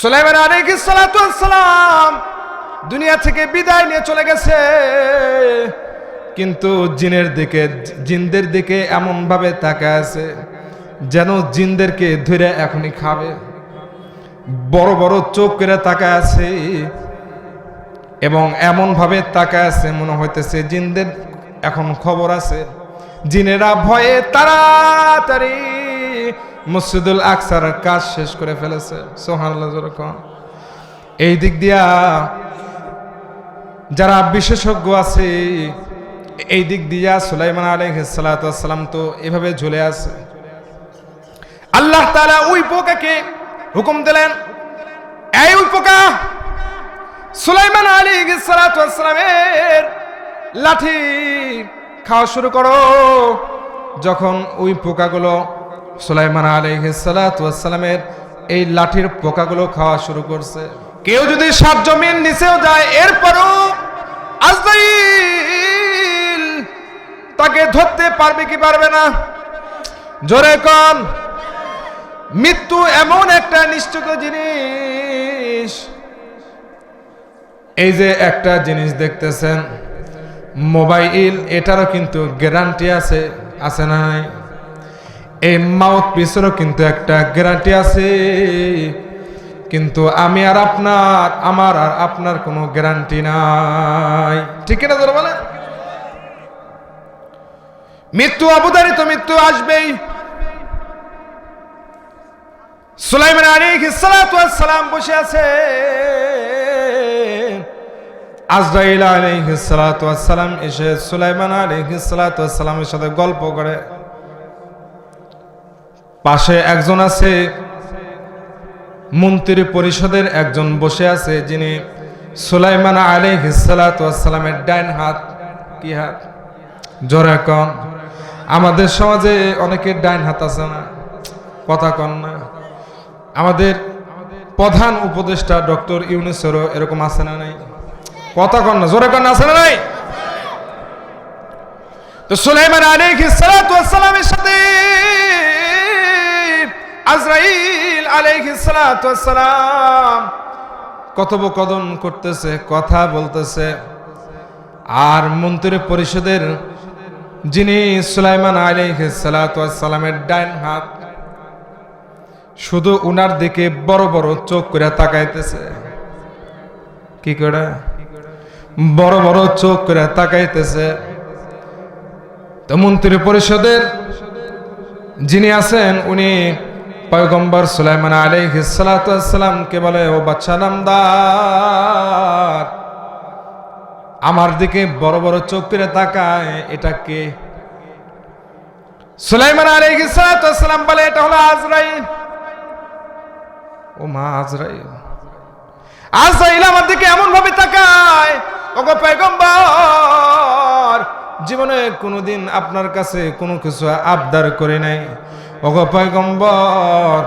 সুলাইমান আলাইহিস সালাম দুনিয়া থেকে বিদায় নিয়ে চলে গেছে। কিন্তু জিনের দিকে, জিনদের দিকে এমন ভাবে তাকায় আছে যেন জিনদেরকে ধরে এখনই খাবে। বড় বড় চোখ করে তাকায় আছে এবং এমন ভাবে তাকায় আছে মনে হইতেছে জিনদের এখন খবর আছে। জিনেরা ভয়ে তাড়াতাড়ি মসজিদুল আকসার কাজ শেষ করে ফেলেছে যেরকম। এই দিক দিয়া যারা বিশেষজ্ঞ আছে, এই দিক দিয়া সুলাইমান আলহিসাল্লাম তো এভাবে ঝুলে আছে। আল্লাহ তাআলা ওই পোকাকে হুকুম দিলেন, এই ওই পোকা, সুলাইমান আলী সালামের লাঠি খাওয়া শুরু করো। যখন ওই পোকাগুলো সুলাইমান আলী সালামের এই লাঠির পোকাগুলো খাওয়া শুরু করছে। কেউ যদি সাত জমিন নিচেও যায়, এরপরও তাকে ধরতে পারবে কি পারবে না? জোরে কম মৃত্যু এমন একটা নিশ্চিত জিনিস। এই যে একটা জিনিস দেখতেছেন, মোবাইল, এটারও কিন্তু গ্যারান্টি আছে আছে না নাই? এই মাউথ পিসেরও কিন্তু একটা গ্যারান্টি আছে। কিন্তু আমি আর আপনার, আমার আর আপনার কোনো গ্যারান্টি নাই। ঠিক না তোর বলে মৃত্যু অবধারিত, মৃত্যু আসবেই। সুলাইমান ওয়াস সালাম বসে আছে। আজরাইল ওয়াস সালাম এসে সুলাইমান ওয়াস সালামের সাথে গল্প করে। পাশে একজন আছে, মন্ত্রী পরিষদের একজন বসে আছে, যিনি সুলাইমান আলাইহিস সালাতু ওয়াস ডাইন হাত, কি হাত? জোরে কন। আমাদের সমাজে অনেকের ডাইন হাত আছে না, কথা কন না। আমাদের প্রধান উপদেষ্টা ডক্টর ইউনুসেরও এরকম আছে না নাই? কথা কন না, জোরে কন আছে না নাই? তো সুলাইমান আলাইহিস সালাতু ওয়াস সাথে আজরাইল আলাইহিস সালাতু ওয়াস কথোপকথন করতেছে, কথা বলতেছে। আর মন্ত্রী পরিষদের যিনি সুলাইমান আলাইহিস সালাতু ওয়াস সালামের ডাইন হাত, শুধু উনার দিকে বড় বড় চোখ করে তাকাইতেছে। কি করে? বড় বড় চোখ করে তাকাইতেছে। তো মন্ত্রী পরিষদের যিনি আছেন, উনি পয়গম্বর সুলাইমান আলাইহিসালামকে বলে, ও বাচ্চা নামদার, আমার দিকে বড় বড় চোখ করে তাকায়, এটা কে? সুলাইমান আলাইহিসালাম বলে, এটা হলো আজরাইল। ও মা আজরাইল। আজরাইল আমার দিকে এমন ভাবে তাকায়, ওগো পয়গম্বর, জীবনে কোনোদিন আপনার কাছে কোনো কিছু আবদার করে নাই। ওগো পয়গম্বর,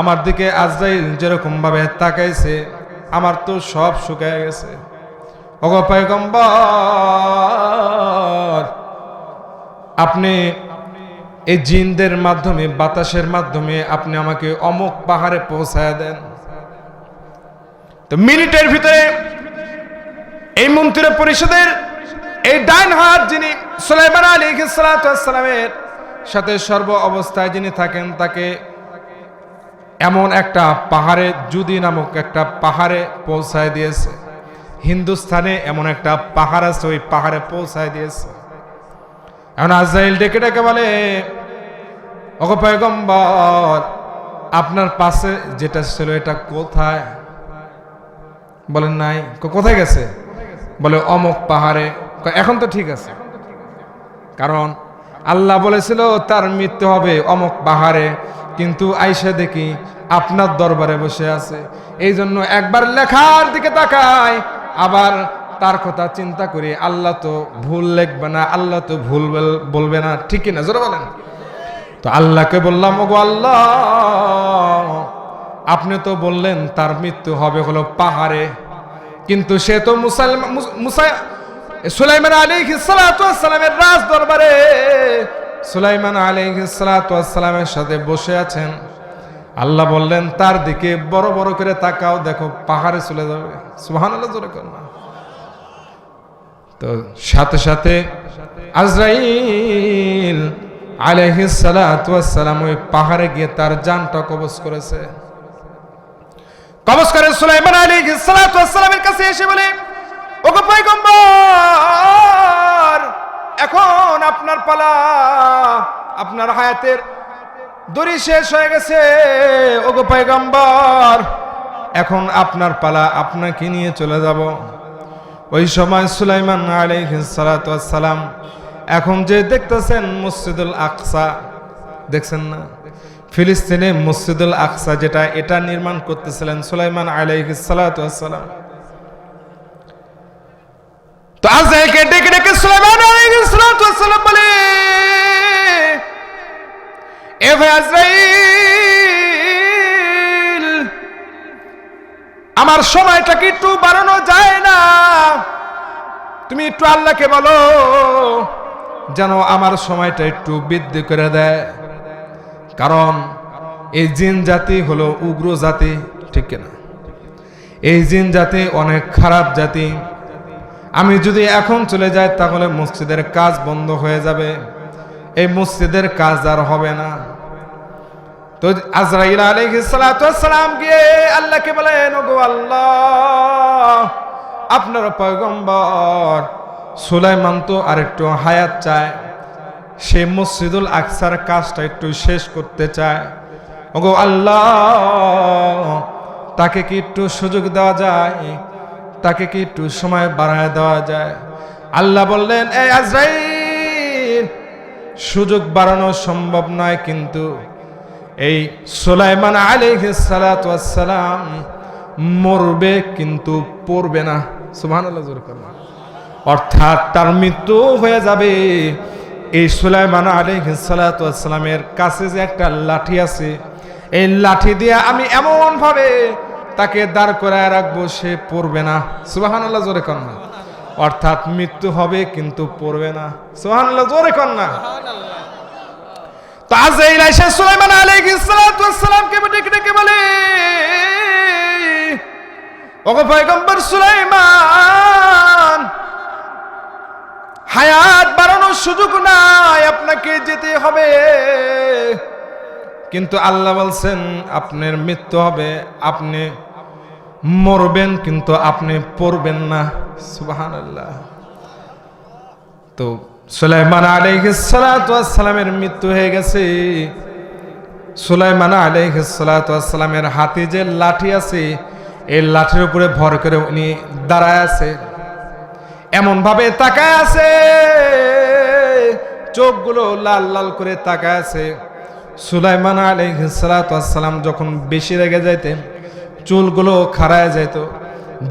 আমার দিকে আজরাইল যেরকম ভাবে তাকাইছে, আমার তো সব শুকায় গেছে। ওগো পয়গম্বর, আপনি এই জিনদের মাধ্যমে, বাতাসের মাধ্যমে আপনি আমাকে অমুক পাহাড়ে পৌঁছায় দেন। তো মিনিটের ভিতরে এই মন্ত্রী পরিষদের, এই ডাইন হাত যিনি সুলাইমান আলী সালামের সাথে সর্ব অবস্থায় যিনি থাকেন, তাকে এমন একটা পাহাড়ে, জুদি নামক একটা পাহাড়ে পৌঁছায় দিয়েছে। হিন্দুস্থানে এমন একটা পাহাড় আছে, ওই পাহাড়ে পৌঁছায় দিয়েছে। এখন আজরাইল ডেকে ডেকে বলে, ওগো আপনার পাশে যেটা ছিল এটা কোথায়? বলেন, নাই। কোথায় গেছে? বলে, অমক পাহাড়ে। এখন তো ঠিক আছে। কারণ আল্লাহ বলেছিল, তার মৃত্যু হবে অমক পাহাড়ে। কিন্তু আইসা দেখি আপনার দরবারে বসে আছে। এই জন্য একবার লেখার দিকে তাকায়, আবার তার কথা চিন্তা করি আল্লাহ তো ভুল লিখবে না, আল্লাহ তো ভুল বল- বলবে না। ঠিক না জোরে বলেন। তো আল্লাহকে বললাম, ওগো আল্লাহ, আপনি তো বললেন তার মৃত্যু হবে হলো পাহাড়ে। কিন্তু সে তো মুসালমান সুলাইমান আলাইহিসসালামের রাজ দরবারে সুলাইমান আলাইহিসসালামের সাথে বসে আছেন। আল্লাহ বললেন, তার দিকে বড় বড় করে তাকাও, দেখো পাহাড়ে চলে যাবে। সুহান আল্লাহ জোরে না। তো সাথে সাথে আজরাইল সালাতু সালাম ওই পাহাড়ে গিয়ে তার জানটা কবজ করেছে। কবজ করে সুলাইমান সালাতু সালামের কাছে এসে বলে ওগো পয়গম্বর, এখন আপনার পালা, আপনার হায়াতের দড়ি শেষ হয়ে গেছে। ওগো পয়গম্বর, এখন আপনার পালা, আপনাকে নিয়ে চলে যাব। ওই সময় সুলাইমান সালাম, এখন যে দেখতেছেন মসজিদুল আকসা, দেখছেন না? ফিলিস্তিনে মসজিদুল আকসা যেটা, এটা নির্মাণ করতেছিলেন সুলাইমান আলাইহিস সালাম। তো আজরাইলকে ডেকে ডেকে সুলাইমান আলাইহিস সালাতু বলে, এ ভাই আমার সময়টা কি একটু বাড়ানো যায় না? তুমি একটু আল্লাহকে বলো, যেন আমার সময়টা একটু বৃদ্ধি করে দেয়। কারণ এই জিন জাতি হলো উগ্র জাতি, ঠিক না এই জিন জাতি অনেক খারাপ জাতি আমি যদি এখন চলে যাই, তাহলে মসজিদের কাজ বন্ধ হয়ে যাবে। এই মসজিদের কাজ আর হবে না। তো আজরাইল সালাম গিয়ে আল্লাহকে বলেন, ওগো আল্লাহ, আপনার পয়গম্বর সুলাইমান তো আরেকটু হায়াত চায়। সে মসজিদুল আকসার কাজটা একটু শেষ করতে চায়। ওগো আল্লাহ, তাকে কি একটু সুযোগ দেওয়া যায়? তাকে কি একটু সময় বাড়ায় দেওয়া যায়? আল্লাহ বললেন এই আজরাইল, সুযোগ বাড়ানো সম্ভব নয় কিন্তু এই সুলাইমান সালাম মরবে কিন্তু পড়বে না। করুন অর্থাৎ তার মৃত্যু হয়ে যাবে। এই সুলাইমান ওয়াস কাছে যে একটা লাঠি আছে, এই লাঠি দিয়ে আমি এমন ভাবে তাকে দাঁড় করায় রাখব, সে পড়বে না। সুবহানাল্লাহ, জোরে কর না। অর্থাৎ মৃত্যু হবে, কিন্তু পড়বে না। সুবহানাল্লাহ, জোরে কর না। তো আজরাইল আইসা সুলাইমান সুলাইমান, হায়াত বাড়ানোর সুযোগ নাই, আপনাকে যেতে হবে। কিন্তু আল্লাহ বলছেন, আপনার মৃত্যু হবে, আপনি মরবেন, কিন্তু আপনি পড়বেন না। সুবহানাল্লাহ। তো সুলাইমান আলাইহিস সালাতু ওয়াস সালামের মৃত্যু হয়ে গেছে। সুলাইমান আলাইহিস সালাতু ওয়াস সালামের হাতে যে লাঠি আছে, এই লাঠির উপরে ভর করে উনি দাঁড়ায় আছে। এমন ভাবে তাকায় আছে। চোখগুলো লাল লাল করে তাকায় আছে। সুলাইমান আলাইহিস সালাতু ওয়াস সালাম যখন বেশি রেগে যাইতেন চুলগুলো খাড়ায় যেত।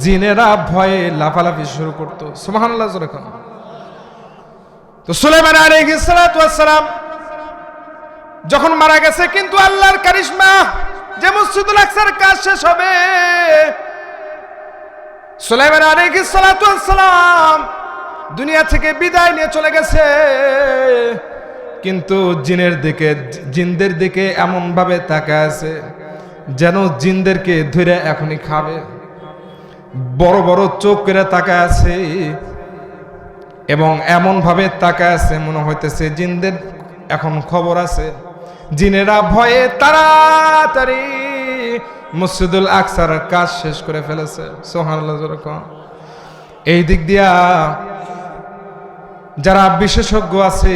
জিনেরা ভয়ে লাফালাফি শুরু করতো। সুবহানাল্লাহ যখন তো সুলাইমান আলাইহিস সালাম যখন মারা গেছে, কিন্তু আল্লাহর কারিশমা যে মসজিদুল আকসার কাজ শেষ হবে। সুলাইমান আলাইহিস সালাতু সালাম দুনিয়া থেকে বিদায় নিয়ে চলে গেছে। কিন্তু জিনের দিকে, জিনদের দিকে এমন ভাবে তাকায় আছে। যেন জিনদেরকে ধরে এখনই খাবে। বড় বড় চোখ করে তাকায় আছে। এবং এমন ভাবে তাকায় আছে মনে হইতেছে জিনদের এখন খবর আছে। জিনেরা ভয়ে তাড়াতাড়ি মসজিদুল আকসার কাজ শেষ করে ফেলেছে। যেরকম। এই দিক দিয়া যারা বিশেষজ্ঞ আছে,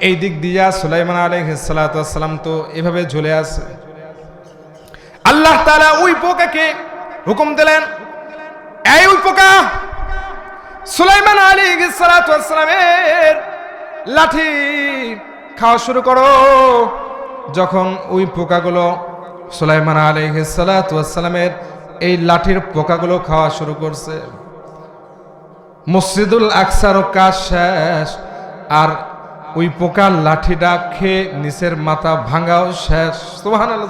এই দিক দিয়া সুলাইমান আলাইহিসসালাম তো এভাবে ঝুলে আছে। আল্লাহ তালা ওই পোকাকে হুকুম দিলেন, এই ওই পোকা, সুলাইমান আলী আলাইহিসসালামের লাঠি খাওয়া শুরু করো। যখন ওই পোকাগুলো সুলাইমান আলাইহিসসালামের এই লাঠির পোকাগুলো খাওয়া শুরু করছে। মসজিদুল আকসারও কাজ শেষ, আর ওই পোকার লাঠিটা খেয়ে নিচের মাথা ভাঙাও শেষ। সোহান আল্লাহ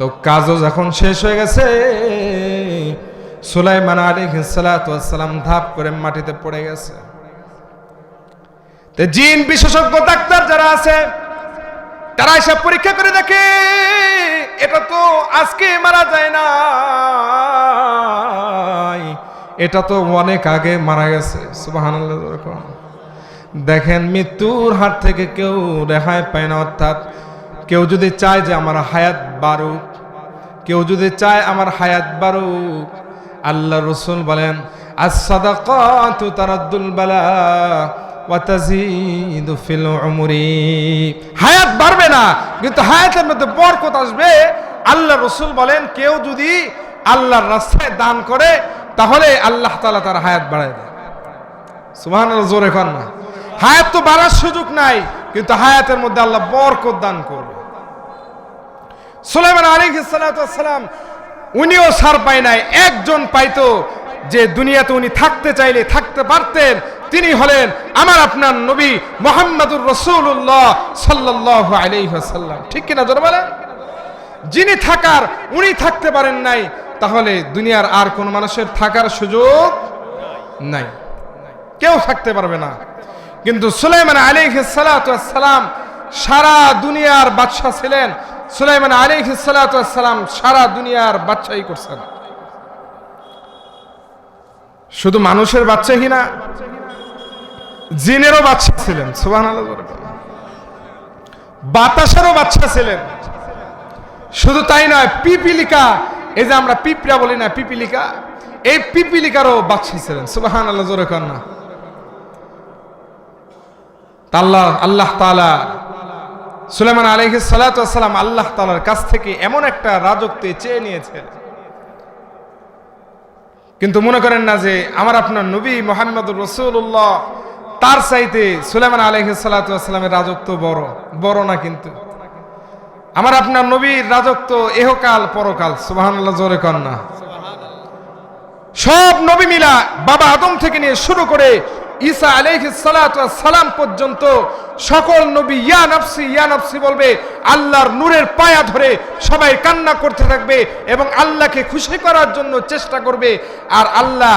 তো কাজও যখন শেষ হয়ে গেছে, সুলাইমান আলিহিসালাম ধাপ করে মাটিতে পড়ে গেছে। জিন বিশেষজ্ঞ ডাক্তার যারা আছে, তারা এসব পরীক্ষা করে দেখে, এটা তো আজকে মারা যায় না এটা তো অনেক আগে মারা গেছে দেখেন মৃত্যুর হাত থেকে কেউ রেহাই পায় না, অর্থাৎ কেউ যদি চায় যে আমার হায়াত বাড়ুক কেউ যদি চায় আমার হায়াত বাড়ুক আল্লাহ রসুল বলেন আসাদাকাতু তারাদ্দুল বালা ওয়া ফিল উমরি। হায়াত বাড়বে না, কিন্তু হায়াতের মধ্যে বরকত আসবে। আল্লাহ রসুল বলেন, কেউ যদি আল্লাহর রাস্তায় দান করে, তাহলে আল্লাহ তাআলা তার হায়াত বাড়ায় দেয় সুবহানাল্লাহ, জোরে কর না। হায়াত তো বাড়ার সুযোগ নাই, কিন্তু হায়াতের মধ্যে আল্লাহ বরকত দান করবে। সুলাইমান আলী সালাম, উনিও সার পায় নাই, একজন পাইতো যে দুনিয়াতে উনি থাকতে চাইলে থাকতে পারতেন। তিনি হলেন আমার আপনার নবী মোহাম্মদুর রসুল্লাহ সাল্লাহ আলাইসাল্লাম ঠিক কিনা জোর বলেন? যিনি থাকার, উনি থাকতে পারেন নাই, তাহলে দুনিয়ার আর কোন মানুষের থাকার সুযোগ নাই। কেউ থাকতে পারবে না। কিন্তু সুলাইমান আলী সালাম সারা দুনিয়ার বাদশাহ ছিলেন। সুলাইমান আলী সালাম সারা দুনিয়ার বাচ্চাই করছেন। শুধু মানুষের বাচ্চাই না, জিনেরও বাচ্চা ছিলেন সুবাহ বাতাসেরও বাচ্চা ছিলেন। শুধু তাই নয়, পিপিলিকা, এই যে আমরা পিঁপড়া বলি না, পিপিলিকা, এই পিপিলিকারও বাচ্চা ছিলেন সুবাহান আল্লাহ জোরে তা আল্লাহ আল্লাহ তালা সুলেমান আলহ সালাতাম আল্লাহ তালার কাছ থেকে এমন একটা রাজত্বে চেয়ে নিয়েছেন। কিন্তু মনে করেন না যে আমার আপনার নবী মোহাম্মদুর রসুল্লাহ তার চাইতে সুলেমান আলহ সালাতামের রাজত্ব বড় বড় না কিন্তু। আমার আপনার নবীর রাজত্ব এহকাল, পরকাল সুবাহান্লাহ জোরে না। সব নবী মিলা বাবা আদম থেকে নিয়ে শুরু করে ঈসা সালাম পর্যন্ত সকল নবী, ইয়া নফসি ইয়া নফসি বলবে, আল্লাহর নূরের পায়া ধরে সবাই কান্না করতে থাকবে এবং আল্লাহকে খুশি করার জন্য চেষ্টা করবে। আর আল্লাহ,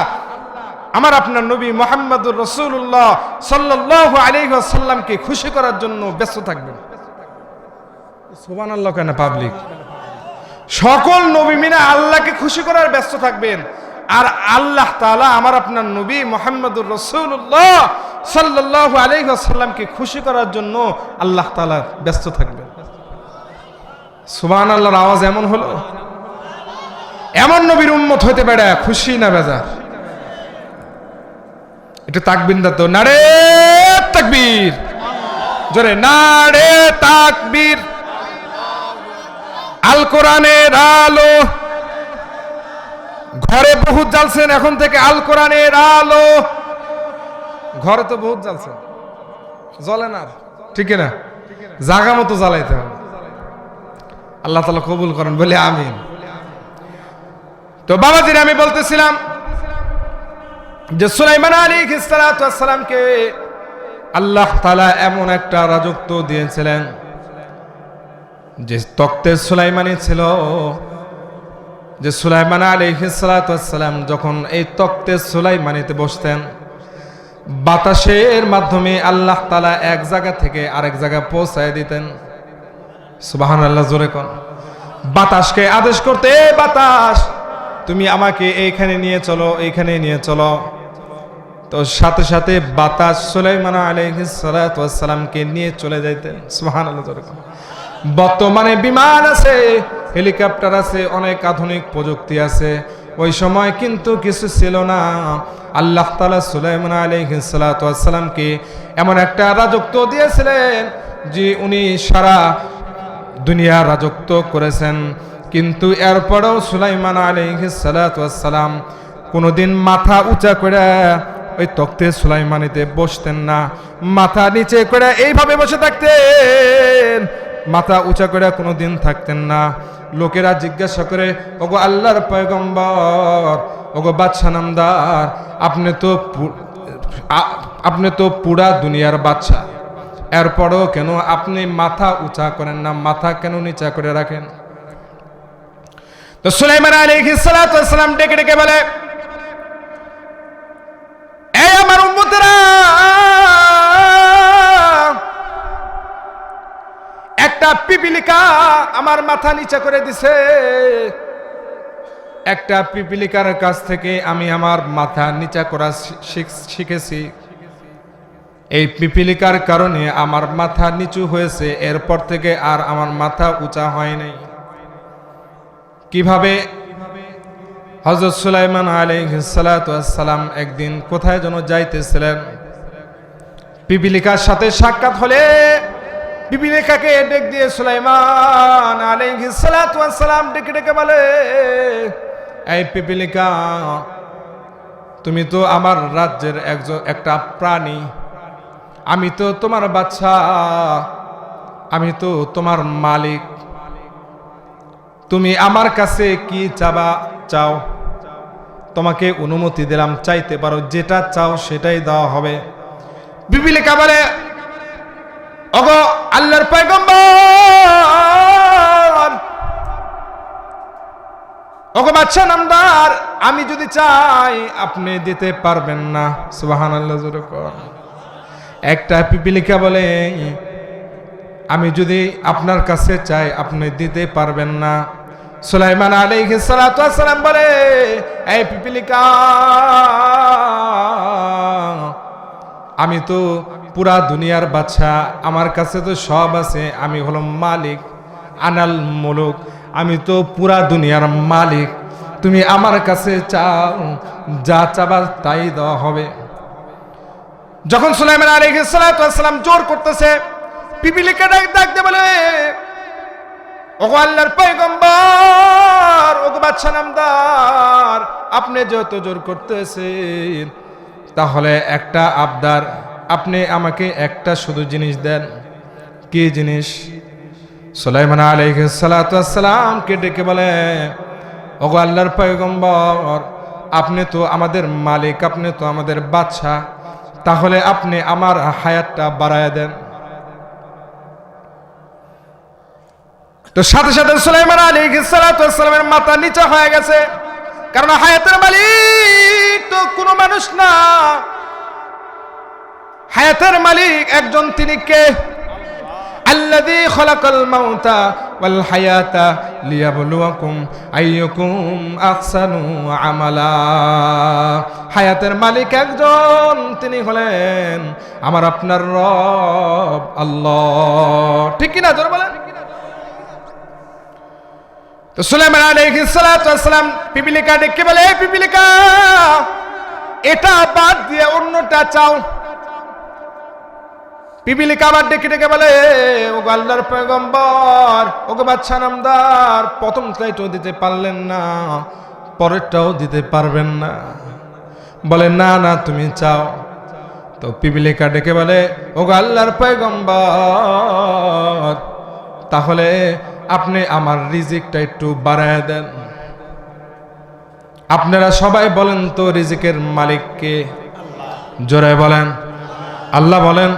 আমার আপনার নবী মোহাম্মদুর রসুল্লাহ সাল্লাহ আলাইসাল্লামকে খুশি করার জন্য ব্যস্ত থাকবেন। সোবান আল্লাহ কেন পাবলিক সকল নবী মিনা আল্লাহকে খুশি করার ব্যস্ত থাকবেন। আর আল্লাহ তালা আমার আপনার নবী মোহাম্মদুর রসুল্লাহ সাল্লাহ আলাইসাল্লামকে খুশি করার জন্য আল্লাহ তালা ব্যস্ত থাকবেন। সুবান আল্লাহর আওয়াজ এমন হলো? এমন নবীর উন্মত হইতে পারে, খুশি না বেজার? এটা তাকবিন তো? নারে তাকবীর। জোরে, নারে তাকবীর। আল কোরআনের আলো ঘরে বহুত জ্বালছেন, এখন থেকে আল কোরআনের আলো। ঘরে তো বহুত জ্বালছেন। জ্বলে না ঠিক না? জাগা মতো জ্বালাইতে হবে। আল্লাহ তালা কবুল করেন, বলে আমিন। তো বাবাজির আমি বলতেছিলাম যে সুলাইমান আলী সালামকে আল্লাহ তালা এমন একটা রাজত্ব দিয়েছিলেন যে তক্তে সুলাইমানি ছিল। যে সুলাইমান আলী সালাম যখন এই তক্তে সুলাইমানিতে বসতেন, বাতাসের মাধ্যমে আল্লাহ তালা এক জায়গা থেকে আরেক জায়গায় পৌঁছায় দিতেন। সুবাহান আল্লাহ জোরে কন। বাতাসকে আদেশ করতে বাতাস, তুমি আমাকে এইখানে নিয়ে চলো, এইখানে নিয়ে চলো। তো সাথে সাথে বাতাস সুলাইমান আলাইহিসসালামকে নিয়ে চলে যাইতেন। সুবহানাল্লাহ, জোরে কন। বর্তমানে বিমান আছে, হেলিকপ্টার আছে, অনেক আধুনিক প্রযুক্তি আছে। ওই সময় কিন্তু কিছু ছিল না। আল্লাহ তালা সুলাইমান আলাইহিসসালামকে এমন একটা রাজত্ব দিয়েছিলেন যে উনি সারা দুনিয়া রাজত্ব করেছেন। কিন্তু এরপরেও সুলাইমান আলাইহিসসালাম কোনোদিন মাথা উঁচা করে ওই তক্তে সুলাইমানিতে বসতেন না। মাথা নিচে করে এইভাবে বসে থাকতেন। মাথা উঁচা করে কোনোদিন থাকতেন না। লোকেরা জিজ্ঞাসা করে, ওগো আল্লাহর পয়গম্বর, ওগো বাদশা নামদার, আপনি তো আপনি তো পুরা দুনিয়ার বাচ্চা এরপরও কেন আপনি মাথা উঁচা করেন না, মাথা কেন নিচা করে রাখেন? তো সুলাইমান ওয়াস সালাম ডেকে ডেকে বলে পিপিলিকা আমার মাথা নিচে করে দিছে। একটা পিপিলিকার কাছ থেকে আমি আমার মাথা নিচা করা শিখেছি। এই পিপিলিকার কারণে আমার মাথা নিচু হয়েছে, এরপর থেকে আর আমার মাথা উঁচা হয় নাই। কীভাবে? হজরত সুলাইমান আলাইহিসসালাম একদিন কোথায় যেন যাইতেছিলেন। পিপিলিকার সাথে সাক্ষাৎ হলে পিপিলিকাকে ডেক দিয়ে সুলাইমান আলাইহিসসালাম ডেকে ডেকে বলে, এই পিপিলিকা তুমি তো আমার রাজ্যের একজন, একটা প্রাণী। আমি তো তোমার বাচ্চা। আমি তো তোমার মালিক। তুমি আমার কাছে কি চাবা, চাও? তোমাকে অনুমতি দিলাম, চাইতে পারো, যেটা চাও সেটাই দেওয়া হবে। বিবিলিকা বলে অগ আল্লাহর পয়গম্বর। ওগো বাচ্চা নামদার, আমি যদি চাই, আপনি দিতে পারবেন না। সুবাহান আল্লাহ। একটা পিপিলিকা বলে, আমি যদি আপনার কাছে চাই, আপনি দিতে পারবেন না। সুলাইমান ওয়াস সালাম বলে, এই পিপিলিকা, আমি তো পুরা দুনিয়ার বাচ্চা, আমার কাছে তো সব আছে, আমি হলাম মালিক, আনাল মুলুক, আমি তো পুরা দুনিয়ার মালিক। তুমি আমার কাছে চাও, যা চাবার তাই দেওয়া হবে। যখন সুলাইমান ওয়াস সালাম জোর করতেছে পিপিলিকা ডাক ডাকতে বলে, ওগো আল্লাহর পয়গম্বর, ওগো বাচ্চা নামদার, আপনি যত জোর করতেছেন, তাহলে একটা আবদার আপনি আমাকে একটা শুধু জিনিস দেন। কি জিনিস? সুলাইমান আলাইহিস সালাতু ওয়াসসালাম কে ডেকে বলে, ওগো আল্লাহর পয়গম্বর, আপনি তো আমাদের মালিক, আপনি তো আমাদের বাদশা তাহলে আপনি আমার হায়াতটা বাড়ায় দেন। তো সাথে সাথে সুলাইমান আলাইহিস সালাতু ওয়াসসালামের মাথা নিচে হয়ে গেছে। কারণ হায়াতের মালিক তো কোনো মানুষ না। হায়াতের মালিক একজন তিনি কে? আল্লাযী খলাকাল মাউতা ওয়াল হায়াতা লিয়াবলুয়াকুম আইয়ুকুম আহসানু আমালা। হায়াতের মালিক একজন, তিনি হলেন আমার আপনার রব আল্লাহ। ঠিক কি না জোরে বলেন? তো সুলাইমান আলাইহিস সালাতু ওয়াসসালাম পিপিলিকা ডেকে বলে, "এই পিপিলিকা, এটা বাদ দিয়ে অন্যটা চাও। পিপিলিকা আবার ডেকে ডেকে বলে ওগো আল্লাহর পয়গম্বর ওগো বাচ্চা নামদার, প্রথম চাইটাও দিতে পারলেন না, পরেরটাও দিতে পারবেন না। বলে, না না, তুমি চাও। তো পিপিলিকা ডেকে বলে ওগো আল্লাহর পয়গম্বর, তাহলে আপনি আমার রিজিকটা একটু বাড়ায় দেন। আপনারা সবাই বলেন তো, রিজিকের মালিককে? জোরে বলেন। আল্লাহ বলেন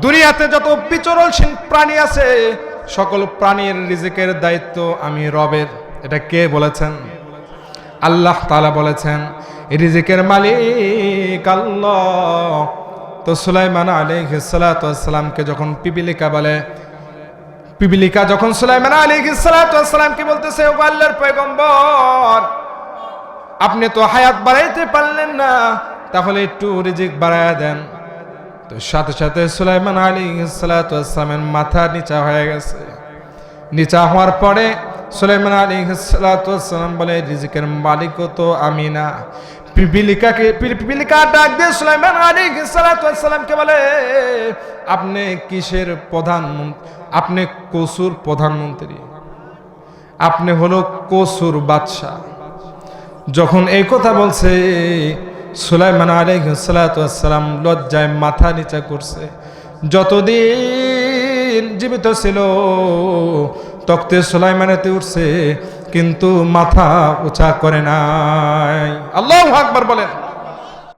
দুনিয়াতে যত বিচরণশীল প্রাণী আছে, সকল প্রাণীর রিজিকের দায়িত্ব আমি রবের। এটা কে বলেছেন? আল্লাহ তাআলা বলেছেন, রিজিকের মালিক আল্লাহ। তো সুলাইমান আলাইহিস সালাতু যখন পিপিলিকা বলে পিপিলিকা যখন সুলাইমান আলাইহিস সালাতু ওয়াস সালামকে বলতেছে ও আল্লাহর পয়গম্বর, আপনি তো হায়াত বাড়াইতে পারলেন না, তাহলে একটু রিজিক বাড়ায়া দেন। তো সাথে সাথে সুলাইমান আলাইহিস সালাতু ওয়াস সালামের মাথা নিচা হয়ে গেছে। নিচা হওয়ার পরে সুলাইমান সালাতু সালাম বলে, রিজিকের মালিকও তো আমি না। পিপিলিকাকে পিপিলিকা ডাক দিয়ে সুলাইমান আলাইহিস সালাতু ওয়াস সালামকে বলে, আপনি কিসের প্রধানমন্ত্রী আপনি কসুর প্রধানমন্ত্রী। আপনি হলো কসুর বাদশাহ। যখন এই কথা বলছে, সুলাইমান আলাইসালাম লজ্জায় মাথা নিচা করছে। যতদিন জীবিত ছিল তক্তে সুলাইমানেতে উঠছে, কিন্তু মাথা উঁচা করে নাই। আল্লাহ আকবার বলেন।